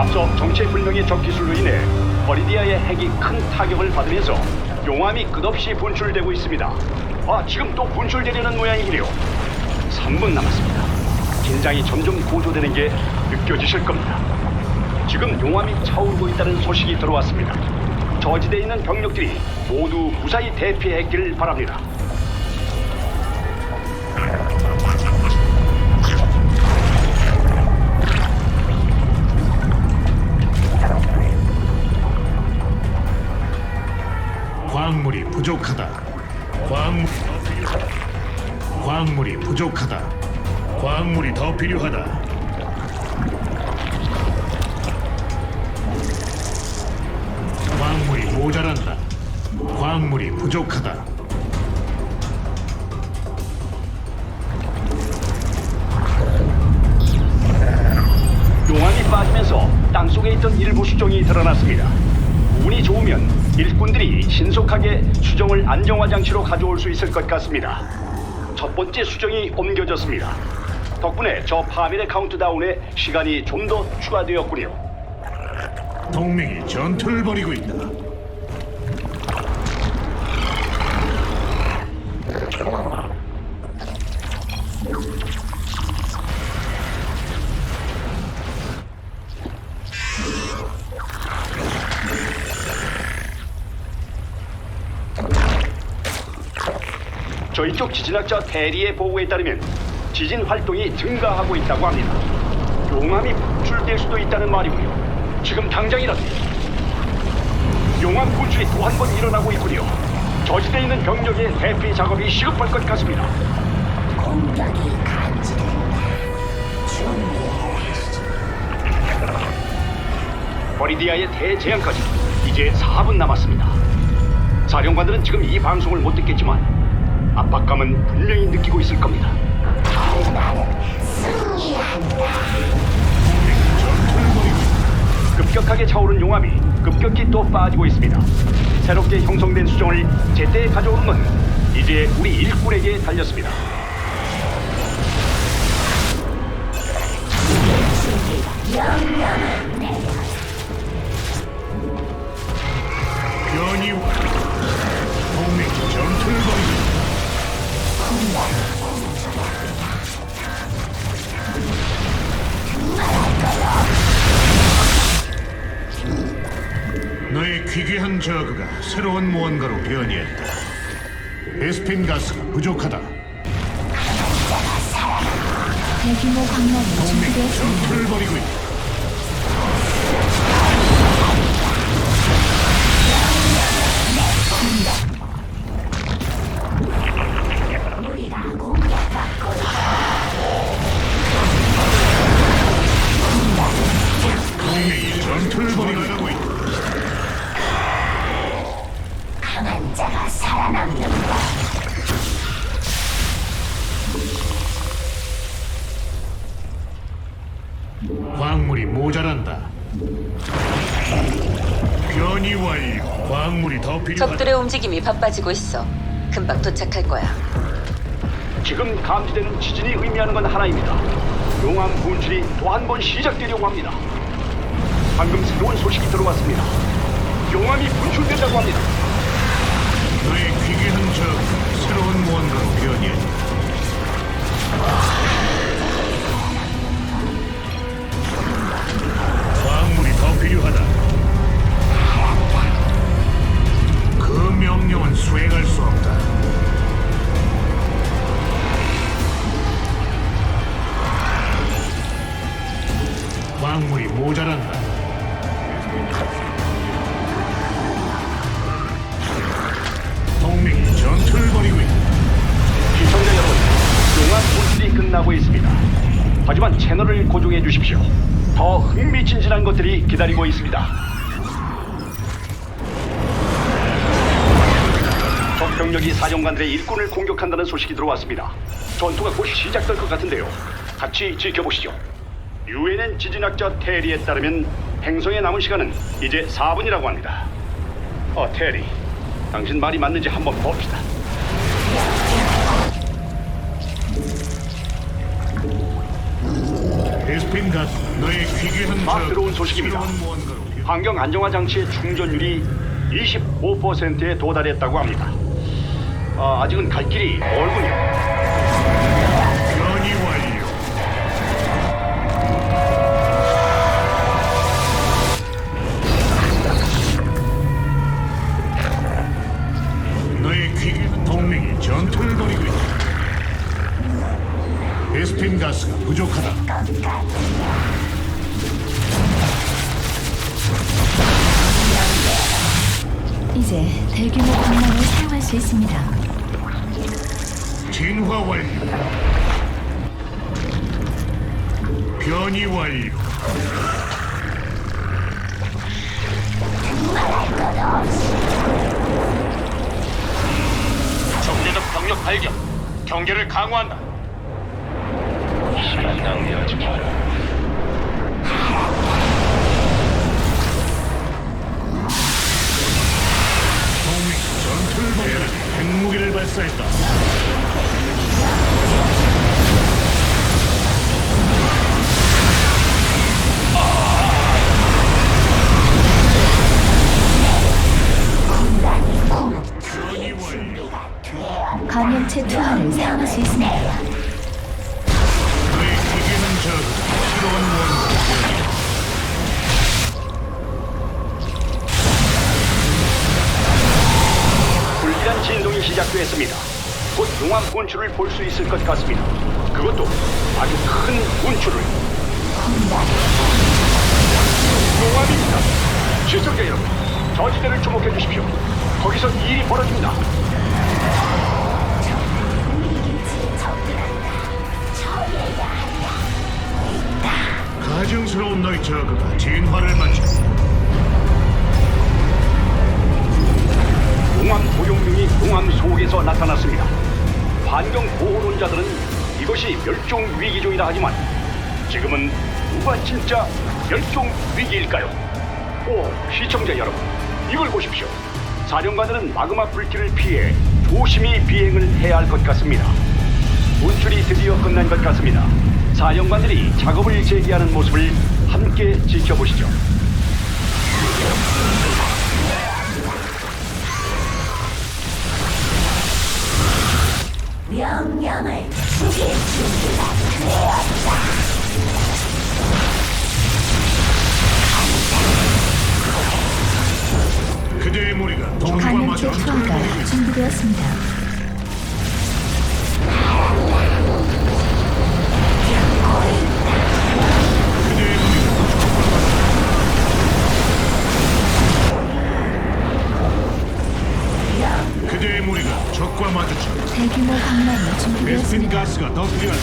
앞서 정체불명의 적 기술로 인해 버리디아의 핵이 큰 타격을 받으면서 용암이 끝없이 분출되고 있습니다. 아, 지금 또 분출되려는 모양이군요. 3분 남았습니다. 긴장이 점점 고조되는 게 느껴지실 겁니다. 지금 용암이 차오르고 있다는 소식이 들어왔습니다. 저지대에 있는 병력들이 모두 무사히 대피했길 바랍니다. 부족하다. 광물 광물이 부족하다. 광물이 더 필요하다. 광물이 모자란다. 광물이 부족하다. 용암이 빠지면서 땅속에 있던 일부 수정이 드러났습니다. 운이 좋으면 일꾼들이 신속하게 수정을 안정화 장치로 가져올 수 있을 것 같습니다. 첫 번째 수정이 옮겨졌습니다. 덕분에 저 파멸의 카운트다운에 시간이 좀 더 추가되었군요. 동맹이 전투를 벌이고 있다. 저희 쪽 지진학자 대리의 보고에 따르면 지진 활동이 증가하고 있다고 합니다. 용암이 분출될 수도 있다는 말이고요. 지금 당장이라도 용암 분출이 또 한 번 일어나고 있군요. 저지대에 있는 병력의 대피 작업이 시급할 것 같습니다. 공격이 감지된다. 버리디아의 대재앙까지 이제 4분 남았습니다. 사령관들은 지금 이 방송을 못 듣겠지만 압박감은 분명히 느끼고 있을 겁니다. 급격하게 차오른 용암이 급격히 또 빠지고 있습니다. 새롭게 형성된 수정을 제때 가져오는 건 이제 우리 일꾼에게 달렸습니다. 변이 와. 동맹이 전투를 있다. 너의 귀귀한 저그가 새로운 무언가로 변이했다. 베스핀 가스가 부족하다. 대규모 광란이 동맹이 준비되었습니다. 전투를 벌이고 있다. 움직임이 바빠지고 있어. 금방 도착할 거야. 지금 감지되는 지진이 의미하는 건 하나입니다. 용암 분출이 또 한 번 시작되려고 합니다. 방금 새로운 소식이 들어왔습니다. 용암이 분출된다고 합니다. 너의 귀귀한 저 새로운 무언가로 변이했다. 광물이 더 필요하다. 그 명령은 수행할 수 없다. 광물이 모자란다. 동맹이 전투를 벌이고 있다. 하고 있습니다. 하지만 채널을 고정해 주십시오. 더 흥미진진한 것들이 기다리고 있습니다. 적 병력이 사령관들의 일꾼을 공격한다는 소식이 들어왔습니다. 전투가 곧 시작될 것 같은데요. 같이 지켜보시죠. 유엔엔 지진학자 테리에 따르면 행성에 남은 시간은 이제 4분이라고 합니다. 어, 테리. 당신 말이 맞는지 한번 봅시다. 가스 너의 귀귀한 막 들어온 소식입니다. 환경 안정화 장치의 충전율이 25%에 도달했다고 합니다. 아, 아직은 갈 길이 멀군요. 변이 완료. 너의 귀귀한 동맹이 전투를 벌이고 있다. 베스핀 가스가 부족하다. 이제 대규모 광란을 사용할 수 있습니다. 진화 완료. 변이 완료. 적대적 병력 발견. 경계를 강화한다. 시간 낭비하지 마라. 전투를 벌여 핵무기를 발사했다. 감염체 투하를 사용할 수 있습니다. 불길한 진동이 시작되었습니다. 곧 용암 분출을 볼 수 있을 것 같습니다. 그것도 아주 큰 분출을. 용암입니다. 시청자 여러분, 저지대를 주목해 주십시오. 거기서 일이 벌어집니다. 가증스러운 너의 저그가 진화를 마쳤다. 용암 고용룡이 용암 속에서 나타났습니다. 환경 보호론자들은 이것이 멸종 위기 종이라 하지만 지금은 누가 진짜 멸종 위기일까요? 오, 시청자 여러분, 이걸 보십시오. 사령관들은 마그마 불길을 피해 조심히 비행을 해야 할 것 같습니다. 분출이 드디어 끝난 것 같습니다. 사령관들이 작업을 재개하는 모습을 함께 지켜보시죠. 명령을 죽일 준비가 되었다. 그대의 무리가 동과 마저 투하가 있다. 준비되었습니다. 적과 마주쳤다. 대규모 광란이 베스핀 준비되었습니다. 가스가 더 필요하다.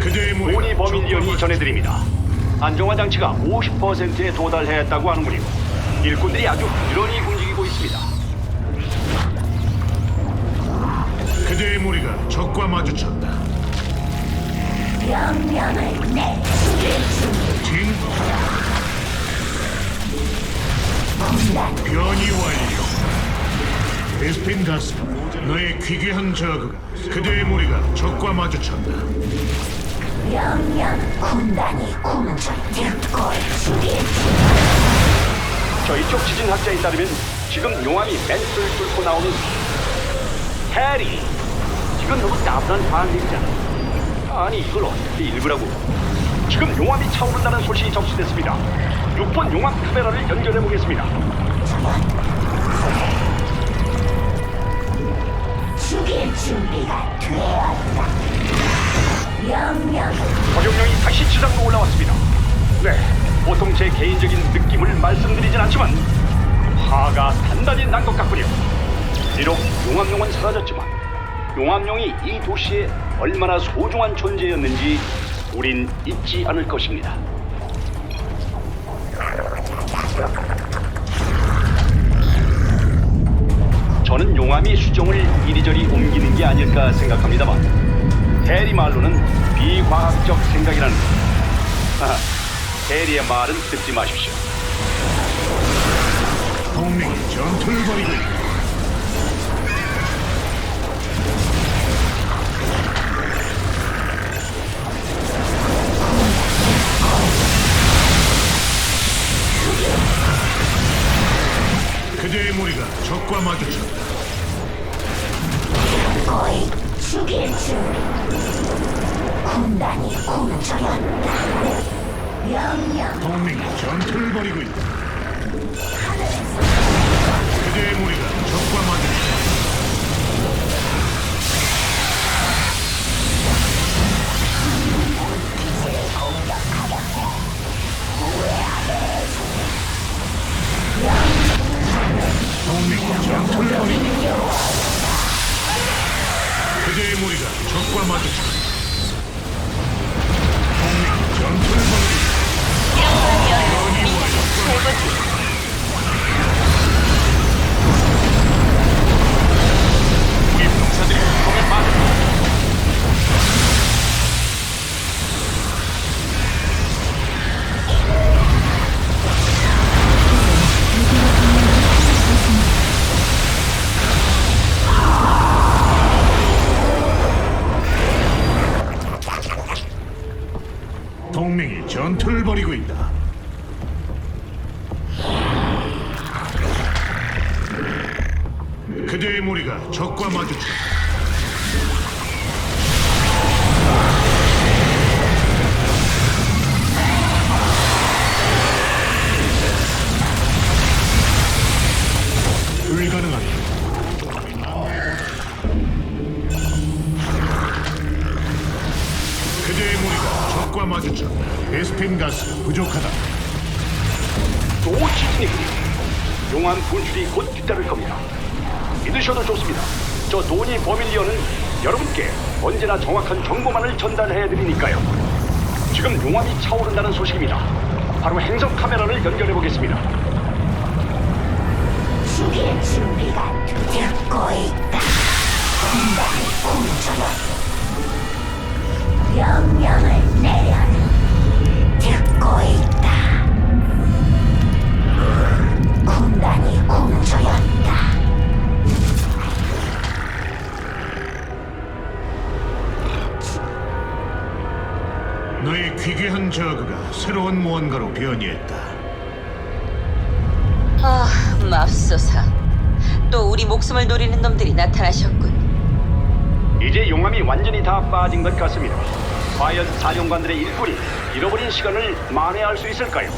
그대의 무리가 모니 버밀리언이 적과 전해드립니다. 안정화 장치가 50%에 도달했다고 하는군요. 일꾼들이 아주 부지런히 움직이고 있습니다. 그대의 무리가 적과 마주쳤다. 명령을 내 죽일 준비 진 변이 완료. 베스핀 가스 너의 귀귀한 저그가 그대의 무리가 적과 마주쳤다. 명령 군단이 공주 듣고 죽일 저희 쪽 지진학자에 따르면 지금 용암이 멘트를 뚫고 나오는 해리. 이건 너무 나분한 반응이잖아. 아니 이걸 어떻게 읽으라고. 지금 용암이 차오른다는 소식이 접수됐습니다. 6번 용암 카메라를 연결해 보겠습니다 죽일 준비가 되었다. 명령 적용령이 다시 지상으로 올라왔습니다 네 보통 제 개인적인 느낌을 말씀드리진 않지만 화가 단단히 난 것 같군요 비록 용암용은 사라졌지만 용암용이 이 도시에 얼마나 소중한 존재였는지 우린 잊지 않을 것입니다. 저는 용암이 수정을 이리저리 옮기는 게 아닐까 생각합니다만 대리 말로는 비과학적 생각이라는 것. 하하, 대리의 말은 듣지 마십시오. 동맹이 전투를 벌이고. 그대의 무리가 적과 마주쳤 전달해 드리니까요. 지금 용암이 차오른다는 소식입니다. 바로 행성 카메라를 연결해 보겠습니다. 죽일 준비가 듣고 있다. 군단이 굶주렸다. 명령을 내려 듣고 있다. 군단이 굶주렸다. 너의 귀괴한 저그가 새로운 무언가로 변이했다. 아, 맙소사. 또 우리 목숨을 노리는 놈들이 나타나셨군. 이제 용암이 완전히 다 빠진 것 같습니다. 과연 사령관들의 일꾼이 잃어버린 시간을 만회할 수 있을까요?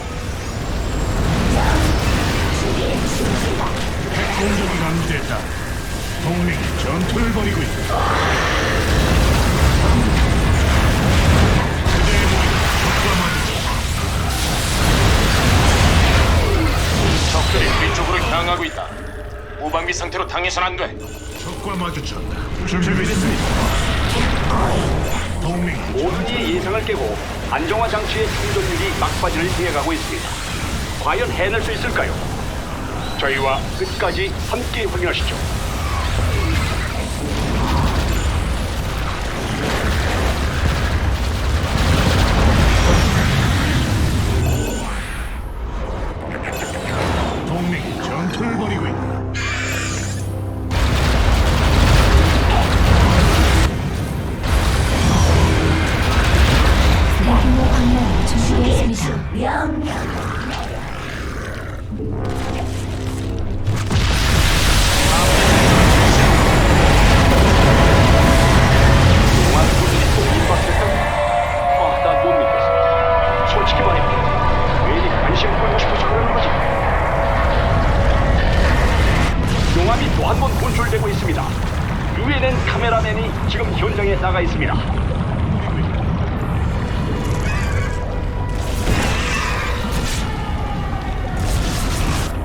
핵 공격이 감지됐다. 동맹이 전투를 벌이고 있다. 무방비 상태로 당해선 안 돼. 적과 마주쳤다. 준비됐습니다. 동맹이 모든 이의 예상을 깨고 안정화 장치의 충전율이 막바지를 이어가고 있습니다. 과연 해낼 수 있을까요? 저희와 끝까지 함께 확인하시죠. 카메라맨이 지금 현장에 나가 있습니다.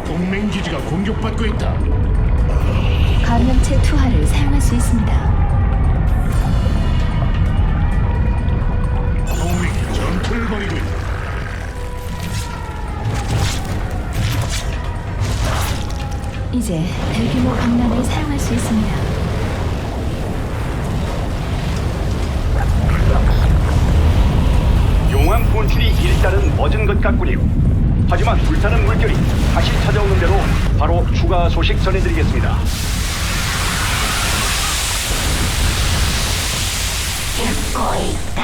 동맹 기지가 공격받고 있다. 감염체 투하를 사용할 수 있습니다. 이제 대규모 강남을 사용할 수 있습니다. 일단은 멎은 것 같군요. 하지만 불타는 물결이 다시 찾아오는 대로 바로 추가 소식 전해드리겠습니다. 듣고 있다.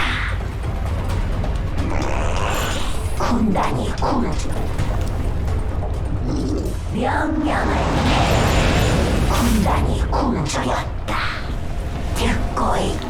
군단이 군 명령을 내. 군단이 굶주렸다. 듣고 있다.